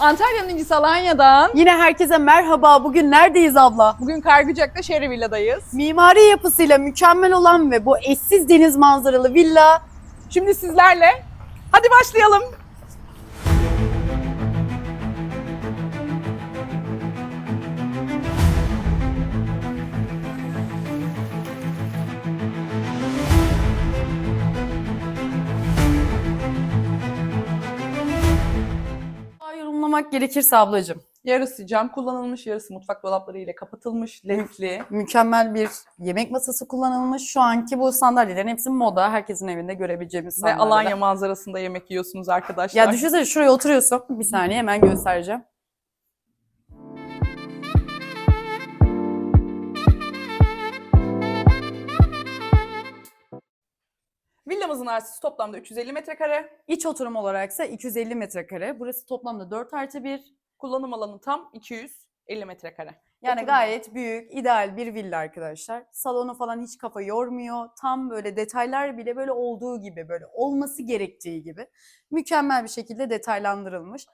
Antalya'nın incisi Alanya'dan. Yine herkese merhaba. Bugün neredeyiz abla? Bugün Kargıcak'ta Şehri Villa'dayız. Mimari yapısıyla mükemmel olan ve bu eşsiz deniz manzaralı villa Şimdi sizlerle hadi başlayalım. Yorumlamak gerekirse ablacığım. Yarısı cam kullanılmış, yarısı mutfak dolapları ile kapatılmış, ledli. Mükemmel bir yemek masası kullanılmış. Şu anki bu sandalyelerin hepsi moda. Herkesin evinde görebileceğimiz Ve sandalyeler. Alanya manzarasında yemek yiyorsunuz arkadaşlar. Ya düşünsene şuraya oturuyorsun. Bir saniye hemen göstereceğim. Villamızın arsası toplamda 350 metrekare. İç oturum olarak ise 250 metrekare. Burası toplamda 4 artı 1. Kullanım alanı tam 250 metrekare. Yani Oturum gayet büyük, ideal bir villa arkadaşlar. Salonu falan hiç kafa yormuyor. Tam böyle detaylar bile böyle olduğu gibi, böyle olması gerektiği gibi mükemmel bir şekilde detaylandırılmış.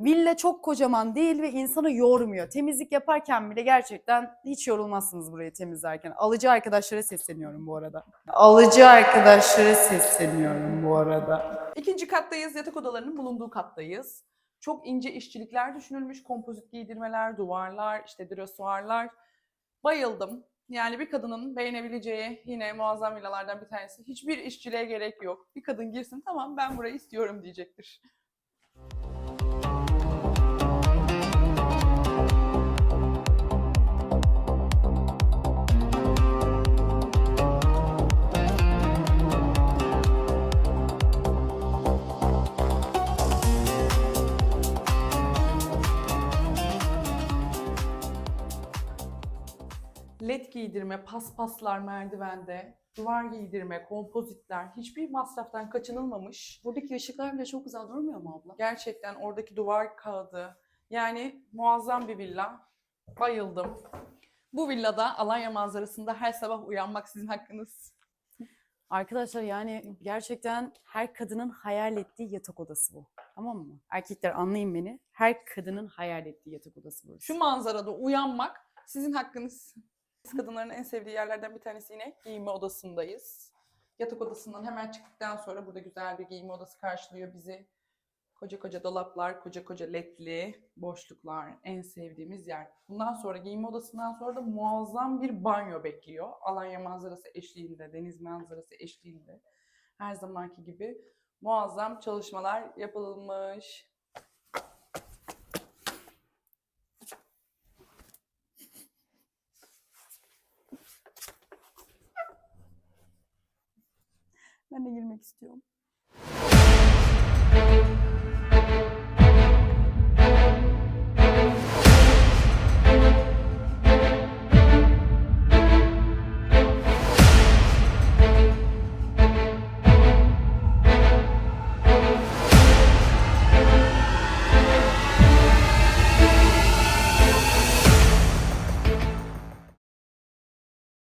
Villa çok kocaman değil ve insanı yormuyor. Temizlik yaparken bile gerçekten hiç yorulmazsınız burayı temizlerken. Alıcı arkadaşlara sesleniyorum bu arada. Alıcı arkadaşlara sesleniyorum bu arada. İkinci kattayız, yatak odalarının bulunduğu kattayız. Çok ince işçilikler düşünülmüş, kompozit giydirmeler, duvarlar, işte dresuarlar. Bayıldım. Yani bir kadının beğenebileceği yine muazzam villalardan bir tanesi. Hiçbir işçiliğe gerek yok. Bir kadın girsin tamam ben burayı istiyorum diyecektir. LED giydirme, paspaslar merdivende, duvar giydirme, kompozitler hiçbir masraftan kaçınılmamış. Buradaki ışıklar bile çok güzel durmuyor mu abla? Gerçekten oradaki duvar kağıdı yani muazzam bir villa. Bayıldım. Bu villada Alanya manzarasında her sabah uyanmak sizin hakkınız. Arkadaşlar yani gerçekten her kadının hayal ettiği yatak odası bu. Tamam mı? Erkekler anlayın beni. Her kadının hayal ettiği yatak odası bu. Şu manzarada uyanmak sizin hakkınız. Biz kadınların en sevdiği yerlerden bir tanesi yine giyinme odasındayız. Yatak odasından hemen çıktıktan sonra burada güzel bir giyinme odası karşılıyor bizi. Koca koca dolaplar, koca koca ledli boşluklar en sevdiğimiz yer. Bundan sonra giyinme odasından sonra da muazzam bir banyo bekliyor. Alanya manzarası eşliğinde, deniz manzarası eşliğinde. Her zamanki gibi muazzam çalışmalar yapılmış. Ben de girmek istiyorum.